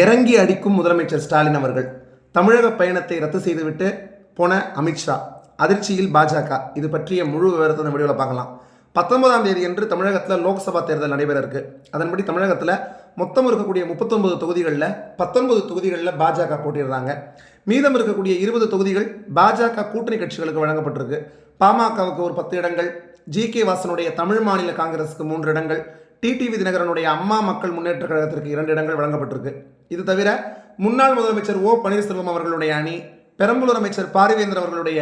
இறங்கி அடிக்கும் முதலமைச்சர் ஸ்டாலின் அவர்கள் தமிழக பயணத்தை ரத்து செய்துவிட்டு போன அமித்ஷா அதிர்ச்சியில் பாஜக. இது பற்றிய முழு விவரத்தை இந்த வீடியோவில் பார்க்கலாம். பத்தொன்பதாம் தேதி அன்று தமிழகத்தில் லோக்சபா தேர்தல் நடைபெற இருக்கு. அதன்படி தமிழகத்தில் மொத்தம் இருக்கக்கூடிய முப்பத்தொன்பது தொகுதிகளில் பத்தொன்பது தொகுதிகளில் பாஜக போட்டிடுறாங்க மீதம் இருக்கக்கூடிய இருபது தொகுதிகள் பாஜக கூட்டணி கட்சிகளுக்கு வழங்கப்பட்டிருக்கு. பாமகவுக்கு ஒரு பத்து இடங்கள் ஜி கே வாசனுடைய தமிழ் மாநில காங்கிரஸுக்கு மூன்று இடங்கள் டிடிவி தினகரனுடைய அம்மா மக்கள் முன்னேற்ற கழகத்திற்கு இரண்டு இடங்கள் வழங்கப்பட்டிருக்கு. இது தவிர முன்னாள் முதலமைச்சர் ஓ பன்னீர்செல்வம் அவர்களுடைய அணி பெரம்பலூர் அமைச்சர் பாரிவேந்தர் அவர்களுடைய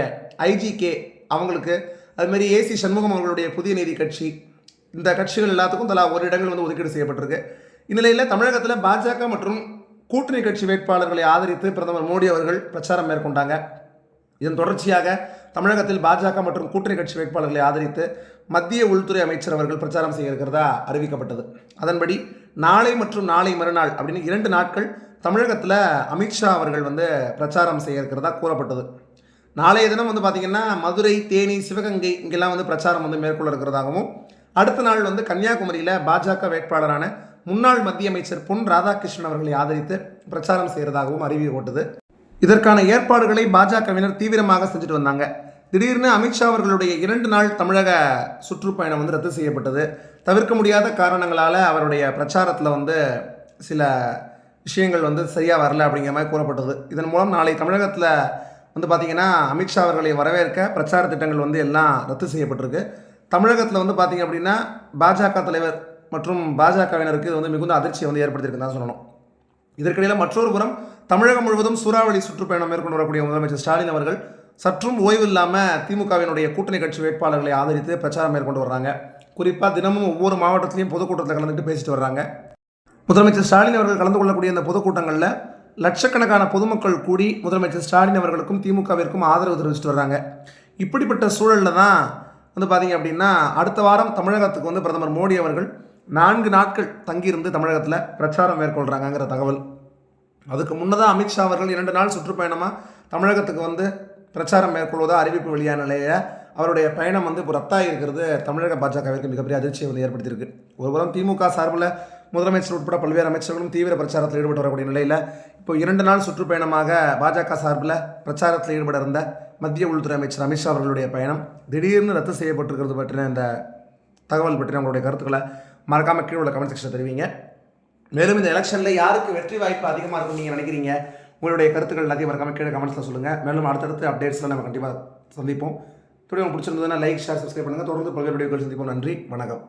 ஐஜிகே அவங்களுக்கு அதுமாரி ஏசி சண்முகம் அவர்களுடைய புதிய நீதி கட்சி இந்த கட்சிகள் எல்லாத்துக்கும் தலா ஒரு இடங்கள் வந்து ஒதுக்கீடு செய்யப்பட்டிருக்கு. இந்நிலையில் தமிழகத்தில் பாஜக மற்றும் கூட்டணி கட்சி வேட்பாளர்களை ஆதரித்து பிரதமர் மோடி அவர்கள் பிரச்சாரம் மேற்கொண்டாங்க. இதன் தொடர்ச்சியாக தமிழகத்தில் பாஜக மற்றும் கூட்டணி கட்சி வேட்பாளர்களை ஆதரித்து மத்திய உள்துறை அமைச்சர் அவர்கள் பிரச்சாரம் செய்ய இருக்கிறதா அறிவிக்கப்பட்டது. அதன்படி நாளை மற்றும் நாளை மறுநாள் அப்படின்னு இரண்டு நாட்கள் தமிழகத்தில் அமித்ஷா அவர்கள் வந்து பிரச்சாரம் செய்ய இருக்கிறதா கூறப்பட்டது. நாளைய தினம் வந்து பார்த்திங்கன்னா மதுரை தேனி சிவகங்கை இங்கெல்லாம் வந்து பிரச்சாரம் வந்து மேற்கொள்ள இருக்கிறதாகவும் அடுத்த நாள் வந்து கன்னியாகுமரியில் பாஜக வேட்பாளரான முன்னாள் மத்திய அமைச்சர் பொன் ராதாகிருஷ்ணன் அவர்களை ஆதரித்து பிரச்சாரம் செய்கிறதாகவும் அறிவிக்கப்பட்டது இதற்கான ஏற்பாடுகளை பாஜகவினர் தீவிரமாக செஞ்சுட்டு வந்தாங்க. திடீர்னு அமித்ஷா அவர்களுடைய இரண்டு நாள் தமிழக சுற்றுப்பயணம் வந்து ரத்து செய்யப்பட்டது. தவிர்க்க முடியாத காரணங்களால் அவருடைய பிரச்சாரத்தில் வந்து சில விஷயங்கள் வந்து சரியாக வரல அப்படிங்கிற மாதிரி கூறப்பட்டது. இதன் மூலம் நாளை தமிழகத்தில் வந்து பார்த்திங்கன்னா அமித்ஷா அவர்களை வரவேற்க பிரச்சார திட்டங்கள் வந்து எல்லாம் ரத்து செய்யப்பட்டிருக்கு. தமிழகத்தில் வந்து பார்த்திங்க அப்படின்னா பாஜக தலைவர் மற்றும் பாஜகவினருக்கு இது வந்து மிகுந்த அதிர்ச்சியை வந்து ஏற்படுத்தியிருக்குன்னு தான் சொல்லணும். இதற்கிடையில் மற்றொரு புறம் தமிழகம் முழுவதும் சூறாவளி சுற்றுப்பயணம் மேற்கொண்டு வரக்கூடிய முதலமைச்சர் ஸ்டாலின் அவர்கள் சற்றும் ஓய்வு இல்லாமல் திமுகவினுடைய கூட்டணி கட்சி வேட்பாளர்களை ஆதரித்து பிரச்சாரம் மேற்கொண்டு வர்றாங்க. குறிப்பாக தினமும் ஒவ்வொரு மாவட்டத்திலையும் பொதுக்கூட்டத்தில் கலந்துட்டு பேசிட்டு வர்றாங்க. முதலமைச்சர் ஸ்டாலின் அவர்கள் கலந்து கொள்ளக்கூடிய இந்த பொதுக்கூட்டங்களில் லட்சக்கணக்கான பொதுமக்கள் கூடி முதலமைச்சர் ஸ்டாலின் அவர்களுக்கும் திமுகவிற்கும் ஆதரவு தெரிவிச்சிட்டு வர்றாங்க. இப்படிப்பட்ட சூழலில் தான் வந்து பார்த்தீங்க அப்படின்னா அடுத்த வாரம் தமிழகத்துக்கு வந்து பிரதமர் மோடி அவர்கள் நான்கு நாட்கள் தங்கியிருந்து தமிழகத்தில் பிரச்சாரம் மேற்கொள்கிறாங்கங்கிற தகவல். அதுக்கு முன்னதாக அமித்ஷா அவர்கள் இரண்டு நாள் சுற்றுப்பயணமாக தமிழகத்துக்கு வந்து பிரச்சாரம் மேற்கொள்வதாக அறிவிப்பு வெளியான நிலையில் அவருடைய பயணம் வந்து இப்போ ரத்தாகி இருக்கிறது தமிழக பாஜகவிற்கு மிகப்பெரிய அதிர்ச்சியை வந்து ஏற்படுத்தியிருக்கு. ஒருபுறம் திமுக சார்பில் முதலமைச்சர் உட்பட பல்வேறு அமைச்சர்களும் தீவிர பிரச்சாரத்தில் ஈடுபட்டு வரக்கூடிய நிலையில் இப்போ இரண்டு நாள் சுற்றுப்பயணமாக பாஜக சார்பில் பிரச்சாரத்தில் ஈடுபட இருந்த மத்திய உள்துறை அமைச்சர் அமித்ஷா அவர்களுடைய பயணம் திடீர்னு ரத்து செய்யப்பட்டிருக்கிறது பற்றின இந்த தகவல் பற்றின உங்களுடைய கருத்துக்களை மறக்காமல் கீழே உள்ள கமெண்ட் செக்ஷனில் தெரிவிங்க. மேலும் இந்த எலெக்ஷனில் யாருக்கு வெற்றி வாய்ப்பு அதிகமாக இருக்கும் நீங்கள் நினைக்கிறீங்க? உங்களுடைய கருத்துக்கள் எல்லாத்தையும் மறக்காம கீழே கமெண்ட்ஸில் சொல்லுங்கள் மேலும் அடுத்தடுத்து அப்டேட்ஸில் நம்ம கண்டிப்பாக சந்திப்போம். துணி உங்களுக்கு பிடிச்சிருந்ததுன்னா லைக் ஷேர் சப்ஸ்கிரைப் பண்ணுங்கள் தொடர்ந்து பல்வேறு வீடியோக்கள் சந்திப்போம். நன்றி. வணக்கம்.